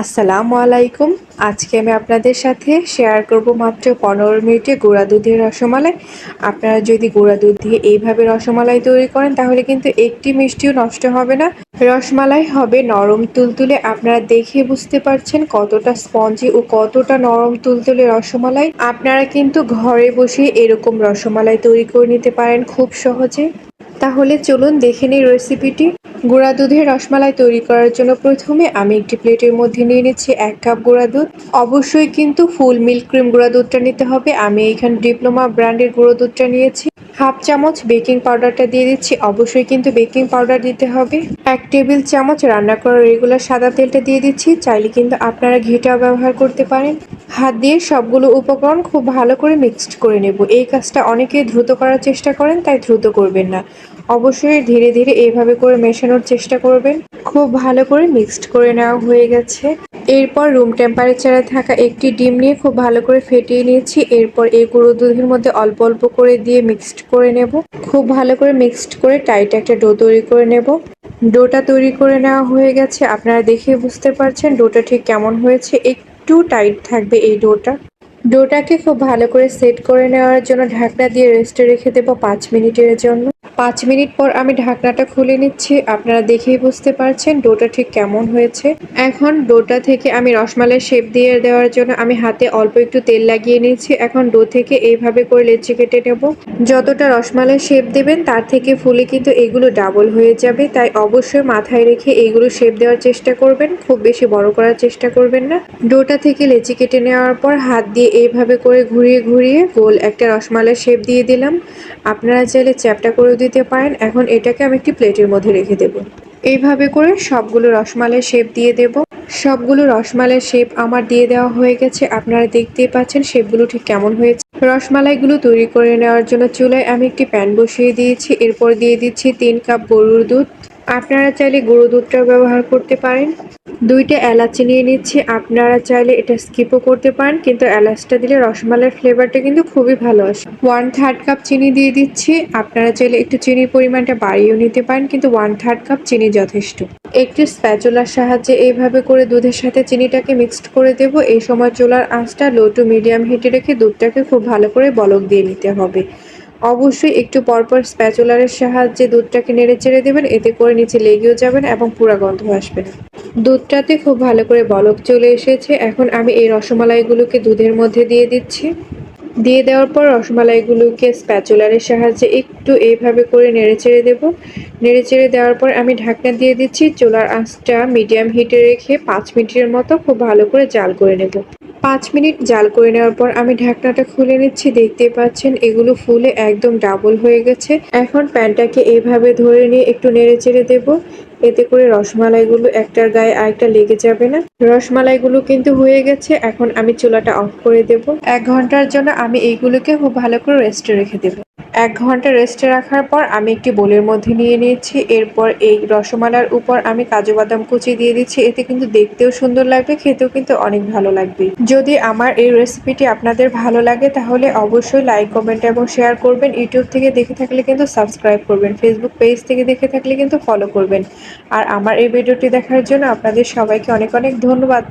আসসালামু আলাইকুম। আজকে আমি আপনাদের সাথে শেয়ার করব মাত্র পনেরো মিনিটে গুঁড়া দুধের রসমালাই। আপনারা যদি গুঁড়া দুধ দিয়ে এইভাবে রসমালাই তৈরি করেন, তাহলে কিন্তু একটি মিষ্টিও নষ্ট হবে না। রসমালাই হবে নরম তুলতুলে। আপনারা দেখে বুঝতে পারছেন কতটা স্পঞ্জি ও কতটা নরম তুলতুলে রসমালাই। আপনারা কিন্তু ঘরে বসে এরকম রসমালাই তৈরি করে নিতে পারেন খুব সহজে। তাহলে চলুন দেখে নিই রেসিপিটি গুঁড়া দুধের রসমালাই তৈরি করার জন্য প্রথমে আমি একটি প্লেটের মধ্যে নিয়ে নিচ্ছি এক কাপ গুঁড়া দুধ। অবশ্যই কিন্তু ফুল মিল্ক ক্রিম গুঁড়া দুধটা নিতে হবে। আমি এখানে ডিপ্লোমা ব্র্যান্ডের গুঁড়ো দুধটা নিয়েছি। হাফ চামচ বেকিং পাউডারটা দিয়ে দিচ্ছি। অবশ্যই কিন্তু বেকিং পাউডার দিতে হবে। এক টেবিল চামচ রান্না করা রেগুলার সাদা তেলটা দিয়ে দিচ্ছি। চাইলে কিন্তু আপনারা ঘিটাও ব্যবহার করতে পারেন। হাত দিয়ে সবগুলো উপকরণ খুব ভালো করে মিক্সড করে নেব। এই কাজটা অনেকে দ্রুত করার চেষ্টা করেন, তাই দ্রুত করবেন না। অবশ্যই ধীরে ধীরে এইভাবে করে মেশানোর চেষ্টা করবেন। খুব ভালো করে মিক্সড করে নেওয়া হয়ে গেছে। এরপর রুম টেম্পারেচারে থাকা একটি ডিম নিয়ে খুব ভালো করে ফেটিয়ে নিয়েছি। এরপর এই গুঁড়ো দুধের মধ্যে অল্প অল্প করে দিয়ে মিক্সড করে নেব। খুব ভালো করে মিক্সড করে টাইট একটা ডো তৈরি করে নেব। ডোটা তৈরি করে নেওয়া হয়ে গেছে। আপনারা দেখে বুঝতে পারছেন ডোটা ঠিক কেমন হয়েছে। একটু টাইট থাকবে এই ডোটা ডোটাকে খুব ভালো করে সেট করে নেওয়ার জন্য ঢাকনা দিয়ে রেস্টে রেখে দেবো পাঁচ মিনিটের জন্য। পাঁচ মিনিট পর আমি ঢাকনাটা খুলে নিচ্ছি। আপনারা দেখেই বুঝতে পারছেন ডোটা ঠিক কেমন হয়েছে। এখন ডোটা থেকে আমি রসমালাই শেপ দিয়ে দেওয়ার জন্য আমি হাতে অল্প একটু তেল লাগিয়ে নিচ্ছি এখন ডো থেকে এইভাবে করে লেচি কেটে নেব। যতটা রসমালাই শেপ দেবেন, তার থেকে ফুলে কিন্তু এগুলো ডাবল হয়ে যাবে। তাই অবশ্যই মাথায় রেখে এইগুলো শেপ দেওয়ার চেষ্টা করবেন। খুব বেশি বড় করার চেষ্টা করবেন না। ডোটা থেকে লেচি কেটে নেওয়ার পর হাত দিয়ে এইভাবে করে ঘুরিয়ে ঘুরিয়ে গোল একটা রসমালাই শেপ দিয়ে দিলাম। আপনারা চাইলে চ্যাপটা করে দিতে পারেন, এখন এটাকে আমি একটি প্লেটের মধ্যে রেখে দেব। এইভাবে করে সবগুলো রসমালাই শেপ দিয়ে দেব। সবগুলো রসমালাই শেপ আমার দিয়ে দেওয়া হয়ে গেছে। আপনারা দেখতেই পাচ্ছেন শেপগুলো ঠিক কেমন হয়েছে। রসমালাইগুলো তৈরি করে নেওয়ার জন্য চুলায় আমি একটি প্যান বসিয়ে দিয়েছি। এরপর দিয়ে দিচ্ছি তিন কাপ গরুর দুধ। আপনারা চাইলে গুঁড়ো দুধটাও ব্যবহার করতে পারেন। দুইটা এলাচি নিয়ে নিচ্ছি, আপনারা চাইলে এটা স্কিপও করতে পারেন, কিন্তু এলাচটা দিলে রসমালাইয়ের ফ্লেভারটা কিন্তু খুবই ভালো আসে। ওয়ান থার্ড কাপ চিনি দিয়ে দিচ্ছি, আপনারা চাইলে একটু চিনির পরিমাণটা বাড়িয়েও নিতে পারেন, কিন্তু ওয়ান থার্ড কাপ চিনি যথেষ্ট। একটি স্প্যাচুলার সাহায্যে এইভাবে করে দুধের সাথে চিনিটাকে মিক্সড করে দেব। এই সময় চুলার আঁচটা লো টু মিডিয়াম হিটে রেখে দুধটাকে খুব ভালো করে বলক দিয়ে নিতে হবে। অবশ্যই একটু পরপর স্প্যাচুলারের সাহায্যে দুধটাকে নেড়ে চেড়ে দেবেন। এতে করে নিচে লেগেও যাবেন এবং পুরা গন্ধ আসবে না। দুধটাতে খুব ভালো করে বলক চলে এসেছে। এখন আমি এই রসমালাইগুলোকে দুধের মধ্যে দিয়ে দিচ্ছি। দিয়ে দেওয়ার পর রসমালাইগুলোকে স্প্যাচুলারের সাহায্যে একটু এইভাবে করে নেড়ে চেড়ে দেবো। নেড়ে চেড়ে দেওয়ার পর আমি ঢাকনা দিয়ে দিচ্ছি, চুলার আঁচটা মিডিয়াম হিটে রেখে পাঁচ মিনিটের মতো খুব ভালো করে জাল করে নেব। পাঁচ মিনিট জাল করে নেওয়ার পর আমি ঢাকনাটা খুলে নিচ্ছি দেখতে পাচ্ছেন এগুলো ফুলে একদম ডাবল হয়ে গেছে। এখন প্যানটাকে এইভাবে ধরে নিয়ে একটু নেড়ে চেড়ে দেবো। এতে করে রসমালাইগুলো একটার গায়ে আরেকটা লেগে যাবে না। রসমালাইগুলো কিন্তু হয়ে গেছে, এখন আমি চুলাটা অফ করে দেব। এক ঘণ্টার জন্য আমি এইগুলোকে খুব ভালো করে রেস্টে রেখে দেবো। এক ঘণ্টা রেস্টে রাখার পর আমি একটি বোলের মধ্যে নিয়ে নিয়েছি। এরপর এই রসমালার উপর আমি কাজু বাদাম কুচি দিয়ে দিচ্ছি। এতে কিন্তু দেখতেও সুন্দর লাগবে, খেতেও কিন্তু অনেক ভালো লাগবে। যদি আমার এই রেসিপিটি আপনাদের ভালো লাগে, তাহলে অবশ্যই লাইক কমেন্ট এবং শেয়ার করবেন। ইউটিউব থেকে দেখে থাকলে কিন্তু সাবস্ক্রাইব করবেন। ফেসবুক পেজ থেকে দেখে থাকলে কিন্তু ফলো করবেন। আর আমার এই ভিডিওটি দেখার জন্য আপনাদের সবাইকে অনেক অনেক ধন্যবাদ।